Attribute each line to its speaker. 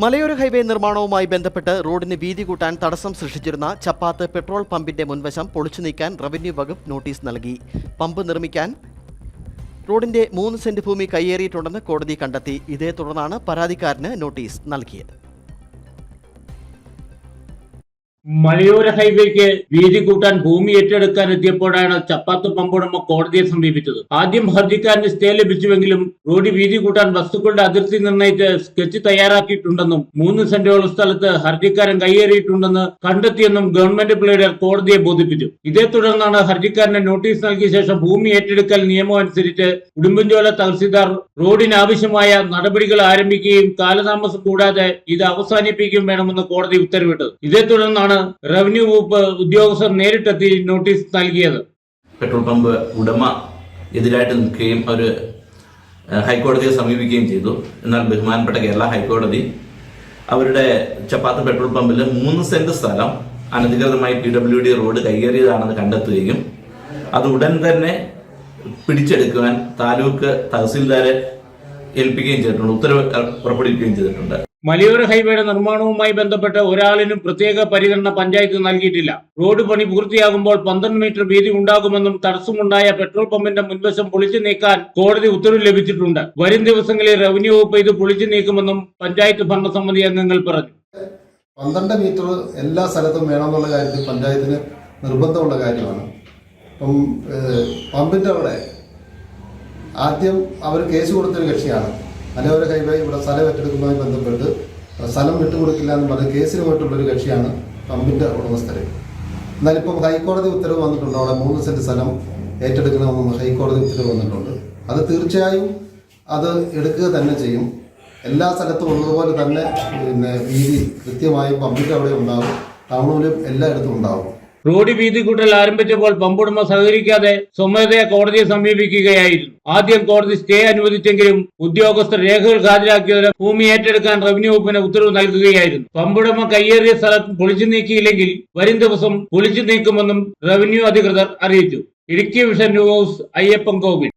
Speaker 1: മലയോര ഹൈവേ നിർമ്മാണവുമായി ബന്ധപ്പെട്ട് റോഡിന് വീതി കൂട്ടാൻ തടസ്സം സൃഷ്ടിച്ചിരുന്ന ചപ്പാത്ത് പെട്രോൾ പമ്പിന്റെ മുൻവശം പൊളിച്ചു നീക്കാൻ റവന്യൂ വകുപ്പ് നോട്ടീസ് നൽകി. പമ്പ് നിർമ്മിക്കാൻ റോഡിന്റെ മൂന്ന് സെന്റ് ഭൂമി കയ്യേറിയിട്ടുണ്ടെന്ന് കോടതി കണ്ടെത്തി. ഇതേ തുടർന്നാണ് പരാതിക്കാരന് നോട്ടീസ് നൽകിയത്.
Speaker 2: മലയോര ഹൈവേക്ക് വീതി കൂട്ടാൻ ഭൂമി ഏറ്റെടുക്കാൻ എത്തിയപ്പോഴാണ് ചപ്പാത്ത് പമ്പുടമ കോടതിയെ സമീപിച്ചത്. ആദ്യം ഹർജിക്കാരന് സ്റ്റേ ലഭിച്ചുവെങ്കിലും റോഡ് വീതി കൂട്ടാൻ വസ്തുക്കളുടെ അതിർത്തി നിർണയിച്ച് സ്കെച്ച് തയ്യാറാക്കിയിട്ടുണ്ടെന്നും മൂന്ന് സെന്റോളം സ്ഥലത്ത് ഹർജിക്കാരൻ കയ്യേറിയിട്ടുണ്ടെന്ന് കണ്ടെത്തിയെന്നും ഗവൺമെന്റ് പ്ലേഡർ കോടതിയെ ബോധിപ്പിച്ചു. ഇതേ തുടർന്നാണ് ഹർജിക്കാരന് നോട്ടീസ് നൽകിയ ശേഷം ഭൂമി ഏറ്റെടുക്കൽ നിയമം അനുസരിച്ച് ഉടുമ്പൻചോല തഹസിൽദാർ റോഡിന് ആവശ്യമായ നടപടികൾ ആരംഭിക്കുകയും കാലതാമസം കൂടാതെ ഇത് അവസാനിപ്പിക്കുകയും വേണമെന്ന് കോടതി ഉത്തരവിട്ടത്. ഇതേ തുടർന്നാണ് റവന്യൂ വകുപ്പ് ഉദ്യോഗസ്ഥർ നേരിട്ടെത്തി നോട്ടീസ് നൽകിയത്.
Speaker 3: പെട്രോൾ പമ്പ് ഉടമ എതിരായിട്ട് നിൽക്കുകയും അവർ ഹൈക്കോടതിയെ സമീപിക്കുകയും ചെയ്തു. എന്നാൽ ബഹുമാനപ്പെട്ട കേരള ഹൈക്കോടതി അവരുടെ ചപ്പാത്ത് പെട്രോൾ പമ്പിൽ മൂന്ന് സെന്റ് സ്ഥലം അനധികൃതമായി പി ഡബ്ല്യു ഡി റോഡ് കൈയേറിയതാണെന്ന് കണ്ടെത്തുകയും അത് ഉടൻ തന്നെ പിടിച്ചെടുക്കുവാൻ താലൂക്ക് തഹസീൽദാരെ ഏൽപ്പിക്കുകയും ചെയ്തിട്ടുണ്ട് ഉത്തരവ് പുറപ്പെടുവിക്കുകയും ചെയ്തിട്ടുണ്ട്.
Speaker 2: മലയോര ഹൈവേയുടെ നിർമ്മാണവുമായി ബന്ധപ്പെട്ട് ഒരാളിനും പ്രത്യേക പരിഗണന പഞ്ചായത്ത് നൽകിയിട്ടില്ല. റോഡ് പണി പൂർത്തിയാകുമ്പോൾ പന്ത്രണ്ട് മീറ്റർ വീതി ഉണ്ടാകുമെന്നും തടസ്സമുണ്ടായ പെട്രോൾ പമ്പിന്റെ മുൻവശം പൊളിച്ചു നീക്കാൻ കോടതി ഉത്തരവ് ലഭിച്ചിട്ടുണ്ട്. വരും ദിവസങ്ങളിൽ റവന്യൂ വകുപ്പ് ഇത് പൊളിച്ചു നീക്കുമെന്നും പഞ്ചായത്ത് ഭരണസമിതി അംഗങ്ങൾ പറഞ്ഞു.
Speaker 4: പന്ത്രണ്ട് മീറ്റർ എല്ലാ സ്ഥലത്തും വേണമെന്നുള്ള കാര്യത്തിൽ പഞ്ചായത്തിന് നിർബന്ധമുള്ള കാര്യമാണ്. ഏഹ്, പമ്പിന്റെ അവിടെ ആദ്യം അവർ കേസ് കൊടുത്തൊരു കക്ഷിയാണ്. മലയോര ഹൈവേ ഇവിടെ സ്ഥലം ഏറ്റെടുക്കുന്നതുമായി ബന്ധപ്പെട്ട് സ്ഥലം വിട്ടുകൊടുക്കില്ല എന്ന് പറഞ്ഞ കേസിന് പോയിട്ടുള്ളൊരു കക്ഷിയാണ് പമ്പിന്റെ എന്നാൽ എന്നാലിപ്പം ഹൈക്കോടതി ഉത്തരവ് വന്നിട്ടുണ്ട് അവിടെ മൂന്ന് സെന്റ് സ്ഥലം ഏറ്റെടുക്കണമെന്ന് ഹൈക്കോടതി ഉത്തരവ് വന്നിട്ടുണ്ട്. അത് തീർച്ചയായും അത് എടുക്കുക തന്നെ ചെയ്യും. എല്ലാ സ്ഥലത്തും ഉള്ളതുപോലെ തന്നെ പിന്നെ വീതി കൃത്യമായും പമ്പിന്റെ അവിടെ ഉണ്ടാകും ടൗണിലും എല്ലായിടത്തും ഉണ്ടാകും
Speaker 2: റോഡ് വീതി കൂട്ടൽ ആരംഭിച്ചപ്പോൾ പമ്പുടമ സഹകരിക്കാതെ സ്വമേധയാ കോടതിയെ സമീപിക്കുകയായിരുന്നു. ആദ്യം കോടതി സ്റ്റേ അനുവദിച്ചെങ്കിലും ഉദ്യോഗസ്ഥർ രേഖകൾ ഹാജരാക്കിയതിന് ഭൂമി ഏറ്റെടുക്കാൻ റവന്യൂ വകുപ്പിന് ഉത്തരവ് നൽകുകയായിരുന്നു. പമ്പുടമ കയ്യേറിയ സ്ഥലം പൊളിച്ചു നീക്കിയില്ലെങ്കിൽ വരും ദിവസം പൊളിച്ചു നീക്കുമെന്നും റവന്യൂ അധികൃതർ അറിയിച്ചു. Idukki vision news Ayyappan Kovil.